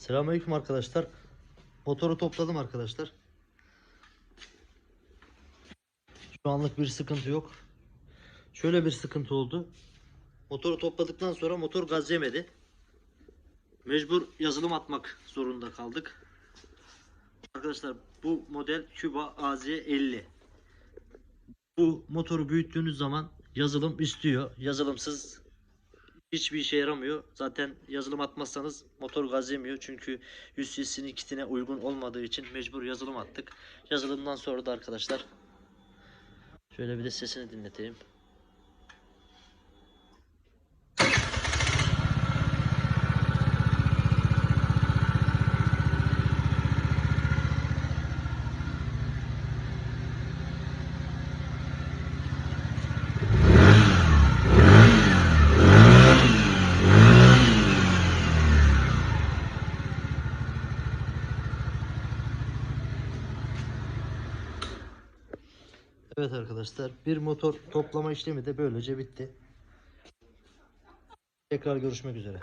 Selamünaleyküm arkadaşlar. Motoru topladım arkadaşlar. Şu anlık bir sıkıntı yok. Şöyle bir sıkıntı oldu. Motoru topladıktan sonra motor gaz yemedi. Mecbur yazılım atmak zorunda kaldık. Arkadaşlar bu model Cuba AZ50. Bu motoru büyüttüğünüz zaman yazılım istiyor. Yazılımsız hiçbir işe yaramıyor. Zaten yazılım atmazsanız motor gaz yemiyor. Çünkü 100 cc'nin kitine uygun olmadığı için mecbur yazılım attık. Yazılımdan sonra da arkadaşlar şöyle bir de sesini dinleteyim. Evet arkadaşlar bir motor toplama işlemi de böylece bitti. Tekrar görüşmek üzere.